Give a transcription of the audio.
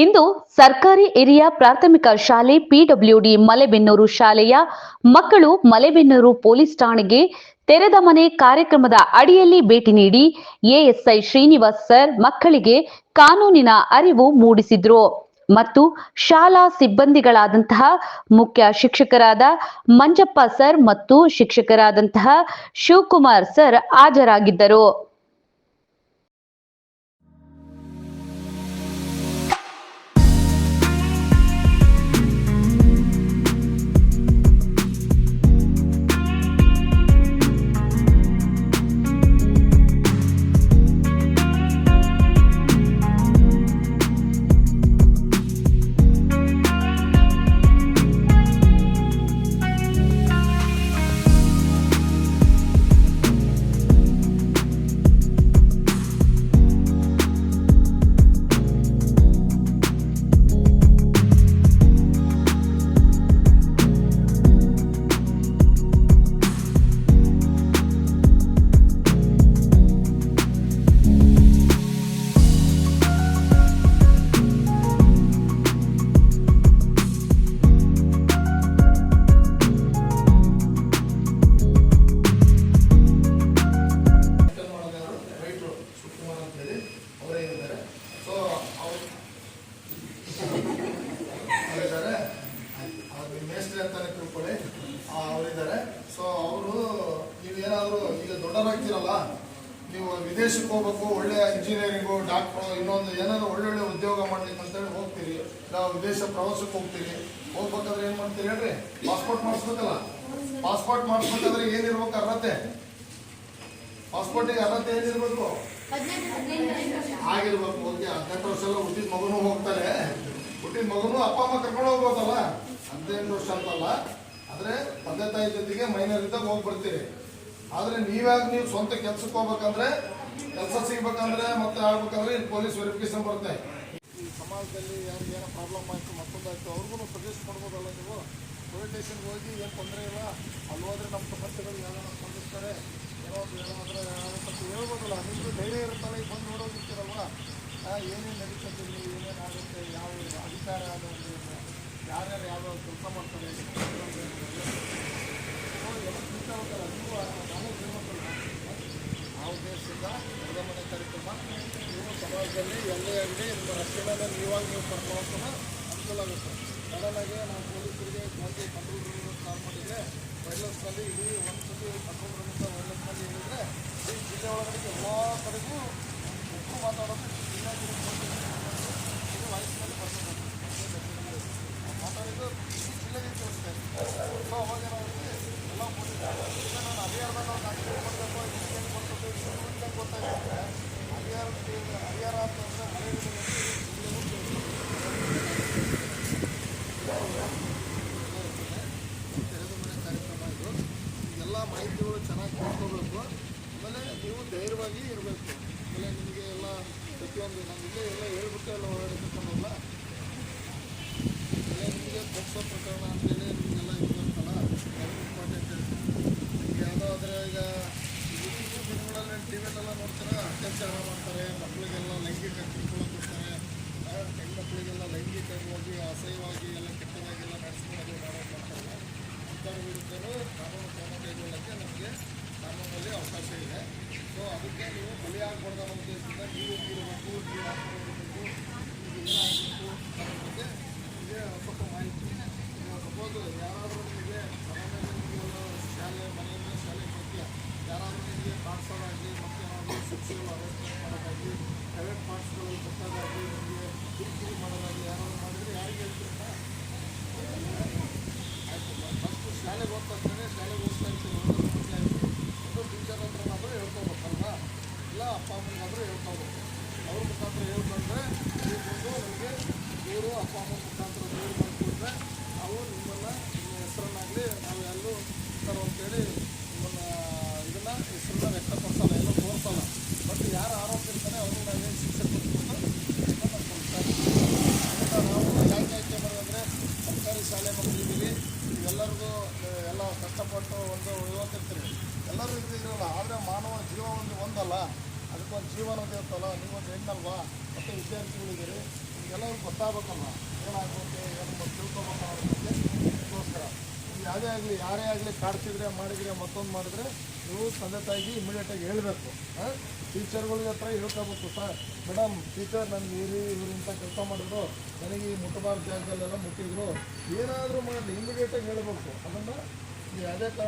ಇಂದು ಸರ್ಕಾರಿ ಹಿರಿಯ ಪ್ರಾಥಮಿಕ ಶಾಲೆ ಪಿಡಬ್ಲ್ಯೂಡಿ ಮಲೆಬೆನ್ನೂರು ಶಾಲೆಯ ಮಕ್ಕಳು ಮಲೆಬೆನ್ನೂರು ಪೊಲೀಸ್ ಠಾಣೆಗೆ ತೆರೆದ ಮನೆ ಕಾರ್ಯಕ್ರಮದ ಅಡಿಯಲ್ಲಿ ಭೇಟಿ ನೀಡಿ ಎಎಸ್ಐ ಶ್ರೀನಿವಾಸ್ ಸರ್ ಮಕ್ಕಳಿಗೆ ಕಾನೂನಿನ ಅರಿವು ಮೂಡಿಸಿದ್ರು. ಮತ್ತು ಶಾಲಾ ಸಿಬ್ಬಂದಿಗಳಾದಂತಹ ಮುಖ್ಯ ಶಿಕ್ಷಕರಾದ ಮಂಜಪ್ಪ ಸರ್ ಮತ್ತು ಶಿಕ್ಷಕರಾದಂತಹ ಶಿವಕುಮಾರ್ ಸರ್ ಹಾಜರಾಗಿದ್ದರು. ಈಗ ದೊಡ್ಡವರಾಗ್ತೀರಲ್ಲ ನೀವು ವಿದೇಶಕ್ಕೆ ಹೋಗ್ಬೇಕು ಒಳ್ಳೆ ಇಂಜಿನಿಯರಿಂಗು ಡಾಕ್ಟ್ರು ಇನ್ನೊಂದು ಏನಾದ್ರು ಒಳ್ಳೊಳ್ಳೆ ಉದ್ಯೋಗ ಮಾಡ್ಲಿಕ್ಕೆ ಅಂತೇಳಿ ಹೋಗ್ತೀರಿ ನಾವು ವಿದೇಶ ಪ್ರವಾಸಕ್ಕೆ ಹೋಗ್ತೀರಿ, ಹೋಗ್ಬೇಕಾದ್ರೆ ಏನು ಮಾಡ್ತೀರಿ ಹೇಳ್ರಿ? ಪಾಸ್ಪೋರ್ಟ್ ಮಾಡಿಸ್ಬೇಕಲ್ಲ. ಪಾಸ್ಪೋರ್ಟ್ ಮಾಡಿಸ್ಬೇಕಾದ್ರೆ ಏನಿರ್ಬೇಕು ಅರ್ಹತೆ? ಪಾಸ್ಪೋರ್ಟಿಗೆ ಅರ್ಹತೆ ಏನಿರ್ಬೇಕು? ಆಗಿರ್ಬೇಕು ಓಕೆ ಹದಿನೆಂಟು ವರ್ಷ ಎಲ್ಲ ಹುಟ್ಟಿದ ಮಗನೂ ಹೋಗ್ತಾರೆ ಹುಟ್ಟಿದ ಮಗನೂ ಅಪ್ಪ ಅಮ್ಮ ಕರ್ಕೊಂಡು ಹೋಗ್ಬೋದಲ್ಲ? ಹದಿನೆಂಟು ವರ್ಷ ಅಂತಲ್ಲ. ಆದರೆ ತಂದೆ ಜೊತೆಗೆ ಮೈನರ್ ಇದ್ದಾಗ ಹೋಗಿ ಬರ್ತೀರಿ ಆದ್ರೆ ನೀವ್ಯಾಗ ನೀವು ಸ್ವಂತ ಕೆಲ್ಸಕ್ಕೆ ಹೋಗ್ಬೇಕಂದ್ರೆ, ಕೆಲಸ ಸಿಗ್ಬೇಕಂದ್ರೆ ಮತ್ತೆ ಆಗ್ಬೇಕಂದ್ರೆ ಇಲ್ಲಿ ಪೊಲೀಸ್ ವೆರಿಫಿಕೇಶನ್ ಬರುತ್ತೆ. ಈ ಸಮಾಜದಲ್ಲಿ ಯಾರಿಗೆ ಏನೋ ಪ್ರಾಬ್ಲಮ್ ಆಯಿತು, ಮತ್ತೊಂದಾಯ್ತು, ಅವ್ರಿಗೂ ಸಜೆಸ್ಟ್ ಮಾಡ್ಬೋದಲ್ಲ ನೀವು? ಪೊಲೀಸ್ ಸ್ಟೇಷನ್ಗೆ ಹೋಗಿ ಏನು ತೊಂದರೆ ಇಲ್ಲ? ಅಲ್ಲಿ ಹೋದ್ರೆ ನಮ್ಮ ಸಮಸ್ಯೆಗಳು ಯಾವ್ದಾರ ಸ್ಪಂದಿಸ್ತಾರೆ ಏನೋ ಏನಾದ್ರೆ ಹೇಳ್ಬೋದಲ್ಲ? ನಿಮ್ದು ಧೈರ್ಯ ಇರುತ್ತಲ್ಲ ಈಗ ಬಂದು ನೋಡೋದಿರ್ತೀರಲ್ವ ಏನೇನು ನಡೀತದೆ ಏನೇನು ಆಗುತ್ತೆ ಯಾವ ಅಧಿಕಾರ ಅದು ಅಂದ್ರೆ ಯಾರ್ಯಾರು ಯಾವ್ಯಾವ ಕೆಲಸ ಮಾಡ್ತಾರೆ ಸೊ ಎಲ್ಲ ತಿಳ್ತಾ ಹೋಗ್ತಾರೆ ನೀವು ನಾನೇ ತಿಳ್ಬೇಕಲ್ಲ ಆ ಮನೆ ಕಾರ್ಯಕ್ರಮ ನೀವು ಸಮಾಜದಲ್ಲಿ ಎಲ್ಲೇ ಆಗಲಿ ನಿಮ್ಮ ಮೇಲೆ ನೀವಾಗ ನೀವು ಕರ್ಕೊಂಡು ಅನುಕೂಲ ಆಗುತ್ತೆ ಸಡನ್ನಾಗಿ ನಾವು ಪೊಲೀಸರಿಗೆ ಒಂದು ಕಂಟ್ರೋಲ್ ರೂಮ್ ಕಾಲ್ ಮಾಡಿದರೆ ವೈರ್ಲೆಸ್ನಲ್ಲಿ ಇಡೀ ಒಂದು ಸತಿ ಕಂಟ್ರೋಲ್ ರೂಮ್ ಅಂತ ವೈರ್ಲೆಸ್ನಲ್ಲಿ ಹೇಳಿದರೆ ಈ ಜಿಲ್ಲೆ ಒಳಗಡೆ ಎಲ್ಲ ಕಡೆಗೂ ಒಬ್ಬರು ಮಾತಾಡೋದು ಜಿಲ್ಲಾ ಇದು ವಾಯ್ಸ್ನಲ್ಲಿ ಬರ್ತದೆ ಮಾತಾಡಿದ್ದು ಈ ಜಿಲ್ಲೆಗೆ ತಿಳಿಸ್ತಾರೆ ಸೊ ಅವಾಗ ಏನಾಗುತ್ತೆ ಎಲ್ಲ ಪೊಲೀಸ್ ಈಗ ನಾನು ಹರಿಯಾಣದಲ್ಲಿ ನಾವು ನಾಲ್ಕು ಮಾಡಬೇಕು ಇದಕ್ಕೇನು ಬರ್ತದೆ ಇದಕ್ಕೆ ಗೊತ್ತಾಗುತ್ತೆ ಹರಿಯಾಣ ಹರಿಯಾಣ ಅಂತಂದರೆ ಮಳೆ ತೆರೆದ ಮನೆ ಕಾರ್ಯಕ್ರಮ ಇದು ಎಲ್ಲ ಮಾಹಿತಿಗಳು ಚೆನ್ನಾಗಿ ತಿಳ್ಕೋಬೇಕು ಆಮೇಲೆ ನೀವು ಧೈರ್ಯವಾಗಿ ಇರಬೇಕು. ಆಮೇಲೆ ನಿಮಗೆ ಎಲ್ಲ ಪ್ರತಿಯೊಂದು ಇಲ್ಲೇ ಎಲ್ಲ ಹೇಳ್ಬಿಟ್ಟು ಎಲ್ಲ ಓಡಾಡಿಸ್ಕೊಂಡಲ್ಲ ಆಮೇಲೆ ನಿಮಗೆ ಕೊಪ್ಪ ಪ್ರಕರಣ ಅಂತೇಳಿ ನಿಮಗೆಲ್ಲ ಇರುತ್ತಲ್ಲ ಇಂಪಾರ್ಟೆಂಟ್ ಈಗ ಯಾವುದಾದ್ರೆ ಈಗ ಇತ್ತೀಚಿನ ದಿನಗಳಲ್ಲಿ ಟಿ ವಿಯಲ್ಲೆಲ್ಲ ನೋಡ್ತಾರೆ? ಅತ್ಯಾಚಾರ ಮಾಡ್ತಾರೆ, ಮಕ್ಕಳಿಗೆಲ್ಲ ಲೈಂಗಿಕ ಕಿರುಕುಳ ಕೊಡ್ತಾರೆ. ಹೆಣ್ಮಕ್ಳಿಗೆಲ್ಲ ಲೈಂಗಿಕವಾಗಿ, ಅಸಹ್ಯವಾಗಿ ಎಲ್ಲ ಕೆಟ್ಟದಾಗೆಲ್ಲ ನಡೆಸ್ಕೊಳ್ಳೋದು ಮಾಡೋದು ಮಾಡ್ತಾರಲ್ಲ ಅಂಥವ್ರ ವಿರುದ್ಧನೂ ಕಾನೂನು ಕ್ರಮ ಕೈಗೊಳ್ಳೋಕ್ಕೆ ನಮಗೆ ಕಾನೂನಲ್ಲಿ ಅವಕಾಶ ಇದೆ. ಸೊ ಅದಕ್ಕೆ ನೀವು ಬಲಿಯಾಗಬಾರ್ದು ಅನ್ನೋ ಉದ್ದೇಶದಿಂದ ನೀವು ಇರಬೇಕು ನೀವು ಹಾಕಿರಬೇಕು ಏನಾಗಬೇಕು ಬಗ್ಗೆ ನಿಮಗೆ ಸ್ವಲ್ಪ ಮಾಹಿತಿ ಸಪೋಸ್ ಯಾರಾದರೂ ನಿಮಗೆ ಮನೆಯಲ್ಲಿ ಶಾಲೆ ಮನೆಯಿಂದ ಶಾಲೆ ಕೊಡ್ತೀಯ? ಯಾರಾದರೂ ನಿಮಗೆ ಕಾಡ್ಸೋದಾಗಲಿ ಮತ್ತೆ ಏನಾದರೂ ಅರೆಸ್ಟ್ಮೆಂಟ್ ಮಾಡೋದಾಗಲಿ ಪ್ರೈವೇಟ್ ಪಾರ್ಟ್ಸ್ಗಳಲ್ಲಿ ಕೊಟ್ಟೋದಾಗಲಿ ನಿಮಗೆ ಕಿರಿಕಿರಿ ಮಾಡೋದಾಗಲಿ ಯಾರಾದರೂ ಮಾಡಿದರೆ ಯಾರಿಗೆ ಹೇಳ್ತೀರಲ್ಲ ಆಯ್ತು ಫಸ್ಟ್ ಶಾಲೆಗೆ ಹೋದ ತಕ್ಷಣ ಶಾಲೆಗೆ ಹೋಗ್ತಾ ಇರ್ತೀವಿ ಒಂದು ಸಮಸ್ಯೆ ಆಯಿತು ಒಂದು ಟೀಚರ್ ಹತ್ರನಾದರೂ ಹೇಳ್ಕೊಬೇಕಲ್ವಾ ಇಲ್ಲ ಅಪ್ಪ ಅಮ್ಮನಿಗಾದರೂ ಹೇಳ್ಕೊಬೇಕು ಅವ್ರ ಮುಖಾಂತರ ಹೇಳ್ಕೊಂಡ್ರೆ ನೀವು ಬಂದು ನಮಗೆ ಇವರು ಅಪ್ಪ ಅಮ್ಮ ಮುಖಾಂತರ ದೂರ ಮಾಡಿಕೊಟ್ರೆ ನಾವು ನಿಮ್ಮನ್ನು ನಿಮ್ಮ ಹೆಸರನ್ನಾಗಲಿ ನಾವು ಎಲ್ಲೂ ಸರ್ ಅಂತೇಳಿ ನಿಮ್ಮನ್ನು ಇದನ್ನು ಹೆಸರನ್ನ ವ್ಯಕ್ತಪಡಿಸಲ್ಲ ಎಲ್ಲೂ ತೋರಿಸಲ್ಲ ಬಟ್ ಯಾರು ಆರೋಪ ಇರ್ತಾನೆ ಅವ್ರಿಗೆ ನಾವೇನು ಶಿಕ್ಷೆ ಕೊಟ್ಬಿಟ್ಟು ನಮ್ಮ ಸಂಸ್ಕಾರ ಅಂತ ನಾವು ಯಾಕೆ ಆಯ್ಕೆ ಮಾಡೋದಂದರೆ ಸರ್ಕಾರಿ ಶಾಲೆ ಮಕ್ಕಳಿದ್ದೀವಿ ಇವೆಲ್ಲರಿಗೂ ಎಲ್ಲ ಕಷ್ಟಪಟ್ಟು ಒಂದು ಇವತ್ತಿರ್ತೀರಿ ಎಲ್ಲರೂ ಇದು ಇರೋಲ್ಲ, ಆದರೆ ಮಾನವ ಜೀವ ಒಂದು ಒಂದಲ್ಲ. ಅದಕ್ಕೊಂದು ಜೀವನ ಇರ್ತಲ್ಲ ನೀವೊಂದು ಹೆಣ್ಣಲ್ವಾ? ಮತ್ತು ವಿದ್ಯಾರ್ಥಿಗಳಿದ್ದೀರಿ ಎಲ್ಲರಿಗೂ ಗೊತ್ತಾಗಬೇಕಲ್ಲ ಏನಾಗುತ್ತೆ ಏನು ತಿಳ್ಕೊಬೇಕು ಅನ್ನೋದಕ್ಕೆ ಯಾವುದೇ ಆಗಲಿ, ಯಾರೇ ಆಗಲಿ ಕಾಡ್ಸಿದ್ರೆ, ಮಾಡಿದರೆ, ಮತ್ತೊಂದು ಮಾಡಿದ್ರೆ ನೀವು ತಂದೆ ತಾಯಿಗೆ ಇಮಿಡಿಯೇಟಾಗಿ ಹೇಳಬೇಕು. ಟೀಚರ್ಗಳಿಗೆ ಹತ್ರ ಹೇಳ್ಕೋಬೇಕು ಸರ್ ಮೇಡಮ್ ಟೀಚರ್ ಇವ್ರು ಇವ್ರು ಇಂಥ ಕೆಲಸ ಮಾಡಿದ್ರು, ನನಗೆ ಈ ಮುಟ್ಟಬಾರ್ದು ಜಾಗದಲ್ಲೆಲ್ಲ ಮುಟ್ಟಿದ್ರು. ಏನಾದರೂ ಮಾಡಲಿ ಇಮಿಡಿಯೇಟಾಗಿ ಹೇಳಬೇಕು. ಅದನ್ನು ಯಾವುದೇ ಕಾರಣ